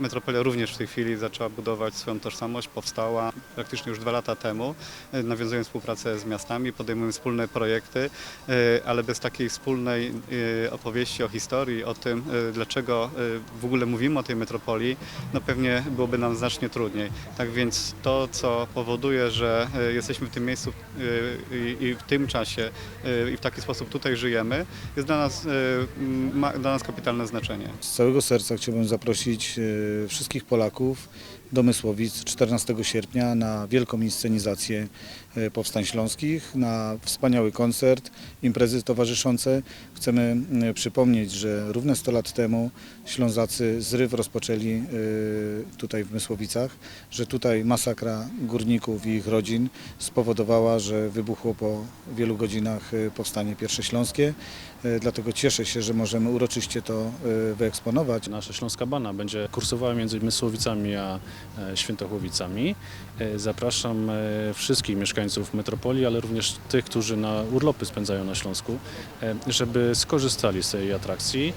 metropolia również w tej chwili zaczęła budować swoją tożsamość, powstała praktycznie już dwa lata temu, e, nawiązując współpracę z miastami, podejmując wspólne projekty, e, ale bez takiej wspólnej e, opowieści o historii, o tym, dlaczego w ogóle mówimy o tej metropolii, no pewnie byłoby nam znacznie trudniej. Tak więc to, co powoduje, że jesteśmy w tym miejscu i w tym czasie i w taki sposób tutaj żyjemy, jest dla nas, ma dla nas kapitalne znaczenie. Z całego serca chciałbym zaprosić wszystkich Polaków do Mysłowic 14 sierpnia na wielką inscenizację e, Powstań Śląskich, na wspaniały koncert, imprezy towarzyszące. Chcemy e, przypomnieć, że równe 100 lat temu Ślązacy zryw rozpoczęli tutaj w Mysłowicach, że tutaj masakra górników i ich rodzin spowodowała, że wybuchło po wielu godzinach powstanie pierwsze śląskie. Dlatego cieszę się, że możemy uroczyście to wyeksponować. Nasza Śląska Bana będzie kursowała między Mysłowicami a e, Świętochłowicami. E, Zapraszam e, wszystkich mieszkańców metropolii, ale również tych, którzy na urlopy spędzają na Śląsku, żeby skorzystali z tej atrakcji.